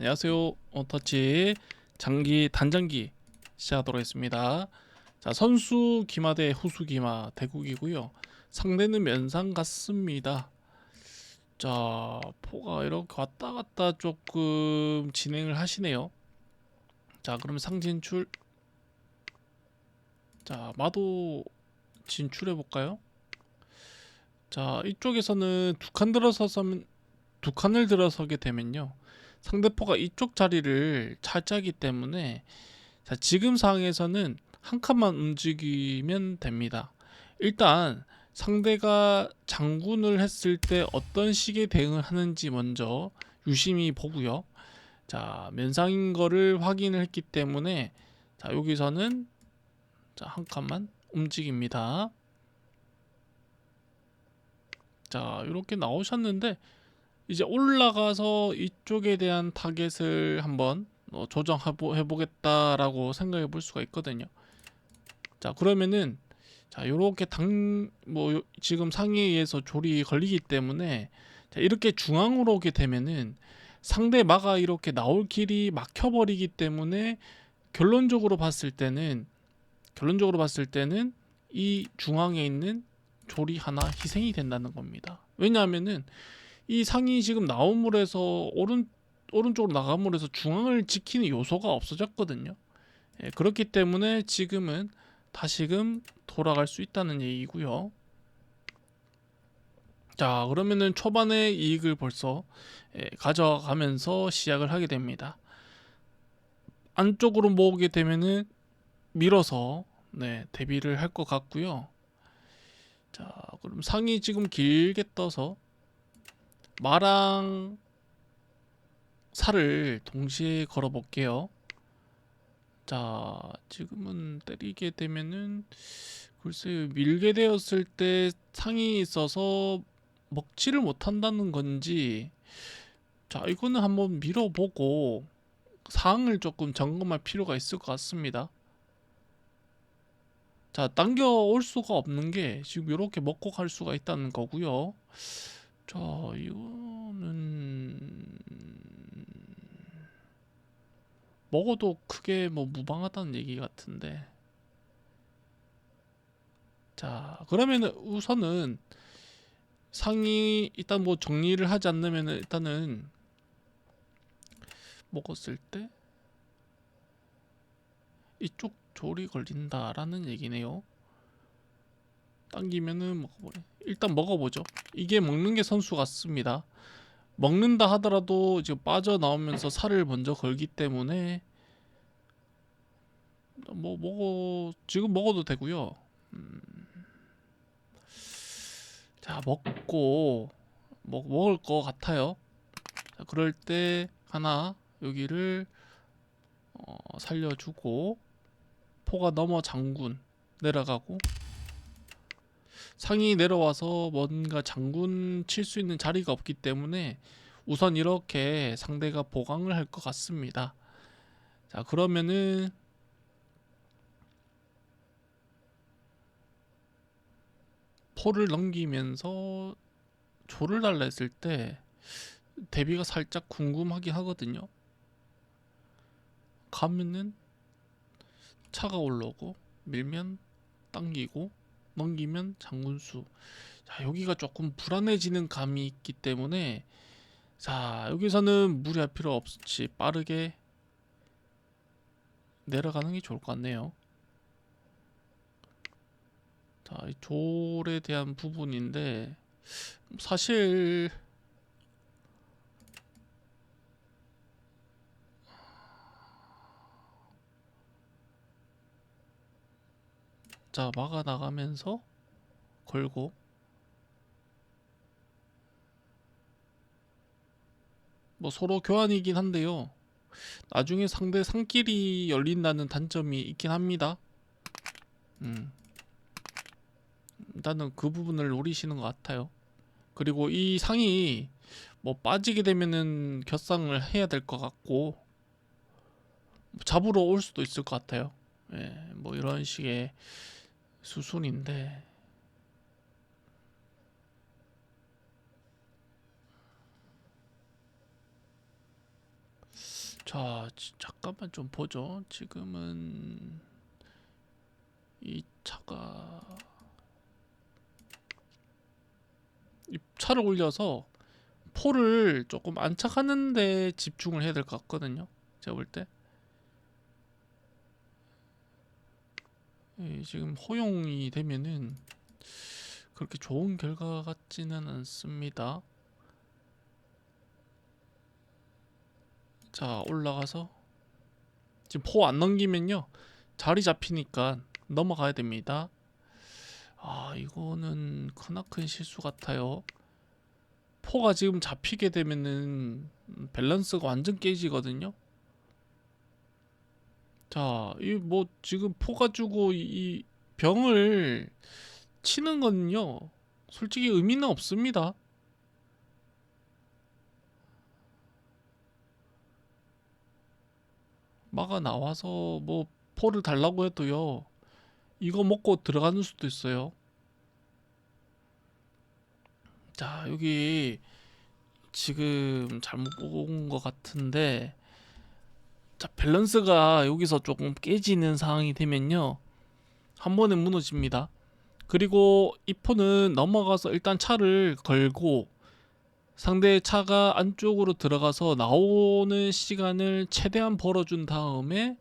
안녕하세요. 어터치 장기 단장기 시작하도록 하겠습니다. 자 선수 기마 대 후수 기마 대국이고요. 상대는 면상 같습니다. 자 포가 이렇게 왔다 갔다 조금 진행을 하시네요. 자 그럼 상 진출 자 마도 진출해 볼까요? 자 이쪽에서는 두 칸 들어서서 두 칸을 들어서게 되면요. 상대포가 이쪽 자리를 차지하기 때문에 자, 지금 상황에서는 한 칸만 움직이면 됩니다. 일단 상대가 장군을 했을 때 어떤 식의 대응을 하는지 먼저 유심히 보고요. 자, 면상인 거를 확인을 했기 때문에 자, 여기서는 자, 한 칸만 움직입니다. 자, 이렇게 나오셨는데 이제 올라가서 이쪽에 대한 타겟을 한번 어, 조정해 보겠다라고 생각해 볼 수가 있거든요. 자 그러면은 자 요렇게 당 뭐 지금 상위에서 조리 걸리기 때문에 자, 이렇게 중앙으로 오게 되면은 상대 마가 이렇게 나올 길이 막혀버리기 때문에 결론적으로 봤을 때는 결론적으로 봤을 때는 이 중앙에 있는 조리 하나 희생이 된다는 겁니다. 왜냐하면은 이 상이 지금 나옴물에서 오른 오른쪽으로 나감물에서 중앙을 지키는 요소가 없어졌거든요. 예, 그렇기 때문에 지금은 다시금 돌아갈 수 있다는 얘기고요. 자 그러면은 초반에 이익을 벌써 예, 가져가면서 시작을 하게 됩니다. 안쪽으로 모으게 되면은 밀어서 네, 대비를 할 것 같고요. 자 그럼 상이 지금 길게 떠서 마랑 살을 동시에 걸어 볼게요. 자, 지금은 때리게 되면은 글쎄요, 밀게 되었을 때 상이 있어서 먹지를 못한다는 건지 자, 이거는 한번 밀어보고 상을 조금 점검할 필요가 있을 것 같습니다. 자, 당겨 올 수가 없는 게 지금 이렇게 먹고 갈 수가 있다는 거고요. 자, 이거는 먹어도 크게 뭐 무방하다는 얘기 같은데. 자, 그러면은 우선은 상이 일단 뭐 정리를 하지 않으면은 일단은 먹었을 때 이쪽 조리 걸린다라는 얘기네요. 당기면은 먹어버려. 일단 먹어보죠. 이게 먹는 게 선수 같습니다. 먹는다 하더라도 지금 빠져나오면서 살을 먼저 걸기 때문에 뭐 먹어 지금 먹어도 되고요. 음. 자 먹고 먹 먹을 것 같아요. 자, 그럴 때 하나 여기를 어, 살려주고 포가 넘어 장군 내려가고 상이 내려와서 뭔가 장군 칠 수 있는 자리가 없기 때문에 우선 이렇게 상대가 보강을 할 것 같습니다. 자 그러면은 포를 넘기면서 조를 달라 했을 때 대비가 살짝 궁금하긴 하거든요. 가면은 차가 올라오고 밀면 당기고 넘기면 장군수. 자, 여기가 조금 불안해지는 감이 있기 때문에 자, 여기서는 무리할 필요 없이 빠르게 내려가는 게 좋을 것 같네요. 자, 이 졸에 대한 부분인데 사실 자 막아 나가면서 걸고 뭐 서로 교환이긴 한데요. 나중에 상대 상길이 열린다는 단점이 있긴 합니다. 음. 일단은 그 부분을 노리시는 것 같아요. 그리고 이 상이 뭐 빠지게 되면은 결상을 해야 될 것 같고 잡으러 올 수도 있을 것 같아요. 예, 뭐 이런 식의 수순인데 자, 지- 잠깐만 좀 보죠. 지금은 이 차가 이 차를 올려서 포를 조금 안착하는 데 집중을 해야 될 것 같거든요. 제가 볼 때. 지금 허용이 되면은 그렇게 좋은 결과 같지는 않습니다. 자, 올라가서 지금 포 안 넘기면요. 자리 잡히니까 넘어가야 됩니다. 아, 이거는 크나큰 실수 같아요. 포가 지금 잡히게 되면은 밸런스가 완전 깨지거든요. 자, 이 뭐 지금 포 가지고 이- 이 병을 치는 거는요. 솔직히 의미는 없습니다. 마가 나와서 뭐 포를 달라고 해도요. 이거 먹고 들어가는 수도 있어요. 자, 여기 지금 잘못 본 것 같은데 자, 밸런스가 여기서 조금 깨지는 상황이 되면요. 한 번에 무너집니다. 그리고 이 포는 넘어가서 일단 차를 걸고 상대의 차가 안쪽으로 들어가서 나오는 시간을 최대한 벌어준 다음에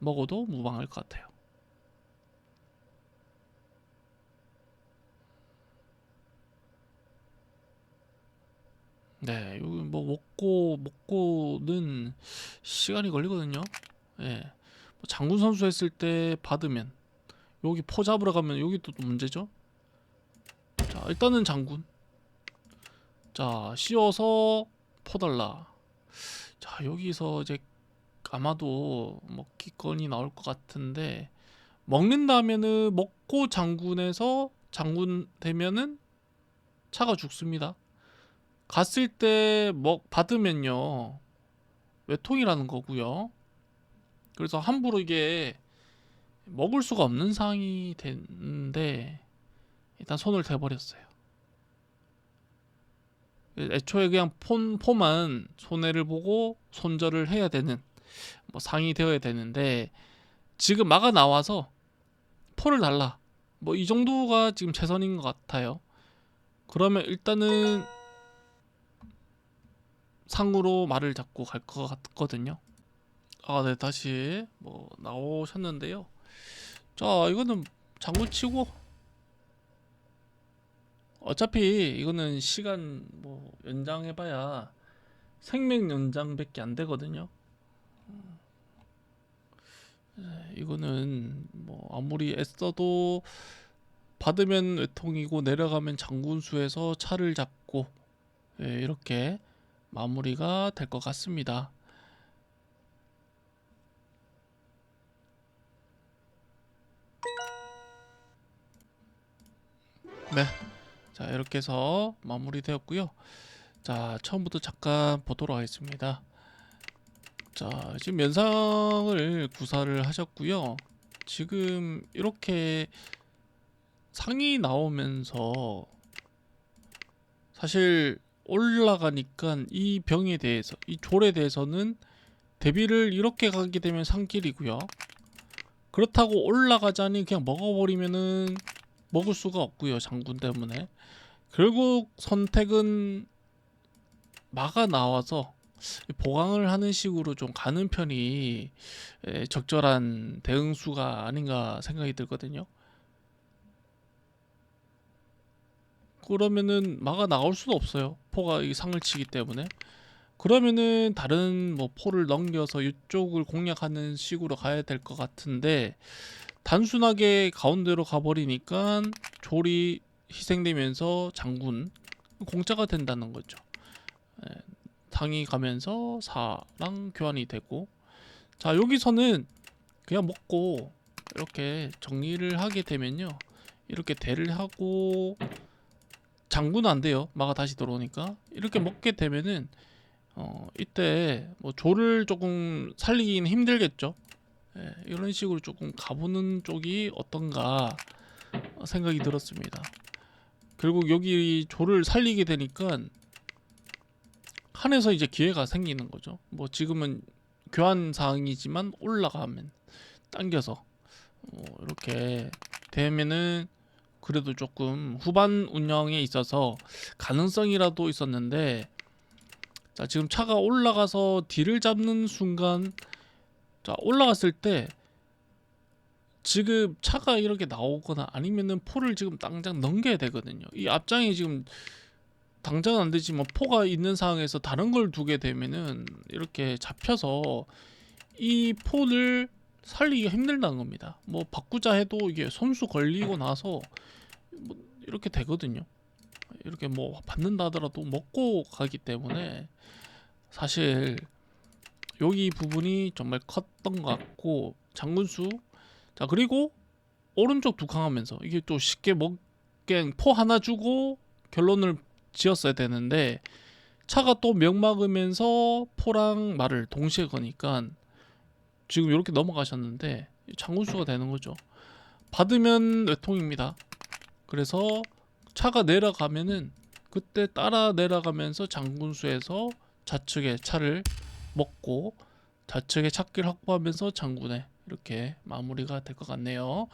먹어도 무방할 것 같아요. 네, 여기 뭐 먹고 먹고는 시간이 걸리거든요. 예, 뭐 장군 선수 했을 때 받으면 여기 포 잡으러 가면 여기 또 문제죠. 자, 일단은 장군. 자, 씌워서 포 달라. 자, 여기서 이제 아마도 먹기건이 나올 것 같은데 먹는다면은 먹고 장군에서 장군 되면은 차가 죽습니다. 갔을 때먹 받으면요 외통이라는 거고요. 그래서 함부로 이게 먹을 수가 없는 상황이 됐는데 일단 손을 대버렸어요. 애초에 그냥 폰, 포만 손해를 보고 손절을 해야 되는 뭐 상이 되어야 되는데 지금 마가 나와서 포를 달라 뭐 이 정도가 지금 최선인 것 같아요. 그러면 일단은 상으로 말을 잡고 갈 것 같거든요. 아, 네, 다시 뭐 나오셨는데요. 자, 이거는 장구 치고 어차피 이거는 시간 뭐 연장해봐야 생명 연장밖에 안 되거든요. 네, 이거는 뭐 아무리 애써도 받으면 외통이고 내려가면 장군수에서 차를 잡고 예, 이렇게 마무리가 될 것 같습니다. 네. 자, 이렇게 해서 마무리되었고요. 자, 처음부터 잠깐 보도록 하겠습니다. 자, 지금 연상을 구사를 하셨고요. 지금 이렇게 상이 나오면서 사실 올라가니까 이 병에 대해서 이 졸에 대해서는 대비를 이렇게 가게 되면 상길이고요. 그렇다고 올라가자니 그냥 먹어버리면은 먹을 수가 없고요. 장군 때문에. 결국 선택은 마가 나와서 보강을 하는 식으로 좀 가는 편이 에, 적절한 대응수가 아닌가 생각이 들거든요. 그러면은 마가 나올 수도 없어요. 포가 이 상을 치기 때문에. 그러면은 다른 뭐 포를 넘겨서 이쪽을 공략하는 식으로 가야 될 것 같은데 단순하게 가운데로 가버리니까 졸이 희생되면서 장군 공짜가 된다는 거죠. 예, 당이 가면서 사랑 교환이 되고 자 여기서는 그냥 먹고 이렇게 정리를 하게 되면요 이렇게 대를 하고 장군은 안 돼요 마가 다시 들어오니까 이렇게 먹게 되면은 어 이때 뭐 조를 조금 살리기는 힘들겠죠 예, 이런 식으로 조금 가보는 쪽이 어떤가 생각이 들었습니다. 결국 여기 조를 살리게 되니까 한에서 이제 기회가 생기는 거죠. 뭐 지금은 교환 사항이지만 올라가면 당겨서 어, 이렇게 되면은 그래도 조금 후반 운영에 있어서 가능성이라도 있었는데 자 지금 차가 올라가서 뒤를 잡는 순간 자 올라갔을 때 지금 차가 이렇게 나오거나 아니면은 포를 지금 당장 넘겨야 되거든요. 이 앞장이 지금 당장은 안 되지만 포가 있는 상황에서 다른 걸 두게 되면은 이렇게 잡혀서 이 포를 살리기가 힘들다는 겁니다. 뭐 바꾸자 해도 이게 손수 걸리고 나서 뭐 이렇게 되거든요. 이렇게 뭐 받는다 하더라도 먹고 가기 때문에 사실 여기 부분이 정말 컸던 것 같고 장군수 자 그리고 오른쪽 두 칸 하면서 이게 또 쉽게 먹갱 포 하나 주고 결론을 지었어야 되는데 차가 또 명막으면서 포랑 말을 동시에 거니까 지금 이렇게 넘어가셨는데 장군수가 되는 거죠. 받으면 외통입니다. 그래서 차가 내려가면은 그때 따라 내려가면서 장군수에서 좌측에 차를 먹고 좌측에 찾기를 확보하면서 장군에 이렇게 마무리가 될 것 같네요.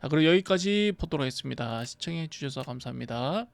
자, 그럼 여기까지 보도록 하겠습니다. 시청해 주셔서 감사합니다.